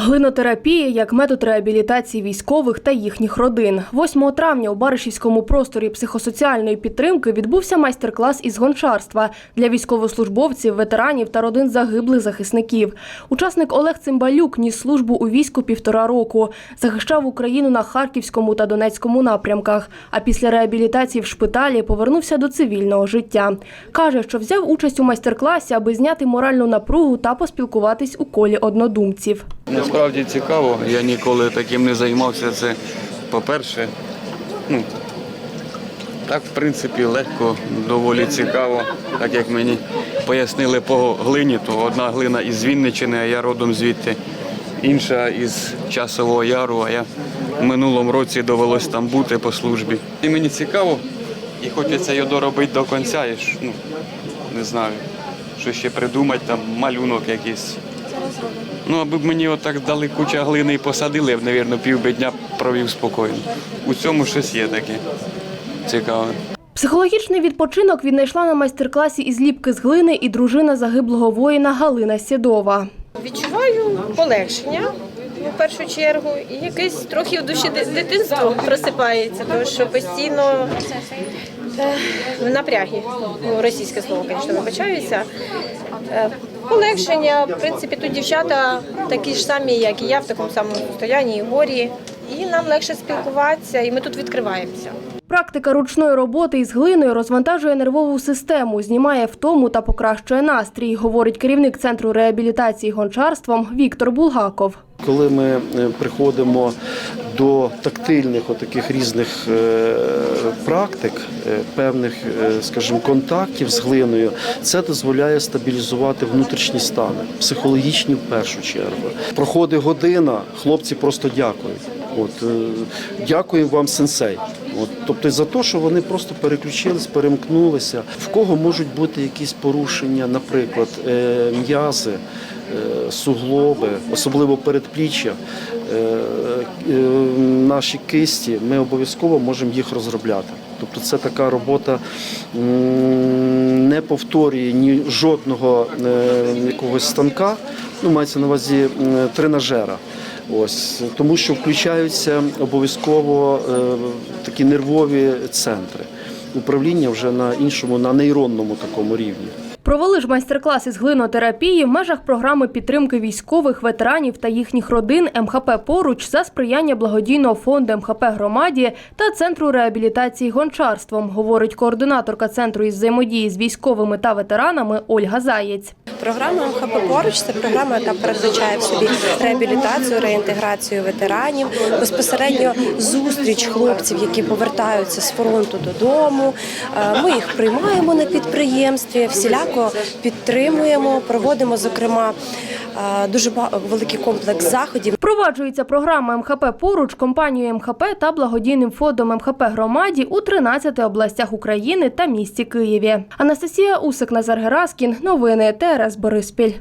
Глинотерапія як метод реабілітації військових та їхніх родин. 8 травня у Баришівському просторі психосоціальної підтримки відбувся майстер-клас із гончарства для військовослужбовців, ветеранів та родин загиблих захисників. Учасник Олег Цимбалюк ніс службу у війську півтора року, захищав Україну на Харківському та Донецькому напрямках. А після реабілітації в шпиталі повернувся до цивільного життя. Каже, що взяв участь у майстер-класі, аби зняти моральну напругу та поспілкуватись у колі однодумців. Насправді цікаво, я ніколи таким не займався. Це, по-перше, ну, так, в принципі, легко, доволі цікаво. Так як мені пояснили по глині, то одна глина із Вінниччини, а я родом звідти, інша із Часового Яру, а я в минулому році довелось там бути по службі. І мені цікаво, і хочеться його доробити до кінця, і ну, не знаю, що ще придумати, там малюнок якийсь. Ну, аби б мені отак дали куча глини і посадили, я б, мабуть, півби дня провів спокійно. У цьому щось є таке цікаве. Психологічний відпочинок віднайшла на майстер-класі із ліпки з глини і дружина загиблого воїна Галина Сідова. Відчуваю полегшення в першу чергу, і якесь трохи в душі ди- дитинство просипається, тому що постійно е, в напрягі. Ну, російське слово, звісно, вибачаюся. Е, Полегшення, в принципі, тут дівчата такі ж самі, як і я, в такому самому стані, і горі. І нам легше спілкуватися, і ми тут відкриваємося. Практика ручної роботи із глиною розвантажує нервову систему, знімає втому та покращує настрій, говорить керівник центру реабілітації гончарством Віктор Булгаков. Коли ми е, приходимо до тактильних отаких різних е, практик, е, певних, е, скажімо, контактів з глиною, це дозволяє стабілізувати внутрішні стани, психологічні в першу чергу. Проходить година, хлопці просто дякують. От дякую вам, сенсей. От, тобто за те, що вони просто переключились, перемкнулися. В кого можуть бути якісь порушення, наприклад, м'язи, суглоби, особливо передпліччя, е, е, наші кисті, ми обов'язково можемо їх розробляти. Тобто це така робота не повторює ні жодного е, якогось станка, ну мається на увазі тренажера. Ось тому, що включаються обов'язково е, такі нервові центри. Управління вже на іншому, на нейронному такому рівні. Провели ж майстер-клас із глинотерапії в межах програми підтримки військових, ветеранів та їхніх родин МХП поруч за сприяння благодійного фонду МХП громаді та центру реабілітації гончарством, говорить координаторка центру із взаємодії з військовими та ветеранами Ольга Заєць. Програма МХП поруч це програма, яка передбачає в собі реабілітацію, реінтеграцію ветеранів, безпосередньо зустріч хлопців, які повертаються з фронту додому. Е, Ми їх приймаємо на підприємстві, всіляко підтримуємо, проводимо зокрема дуже ба- великий комплекс заходів. Впроваджується програма МХП поруч компанією МХП та благодійним фондом МХП громаді у 13 областях України та місті Києві. Анастасія Усик, Назар Гераскін. Новини ТРС Бориспіль.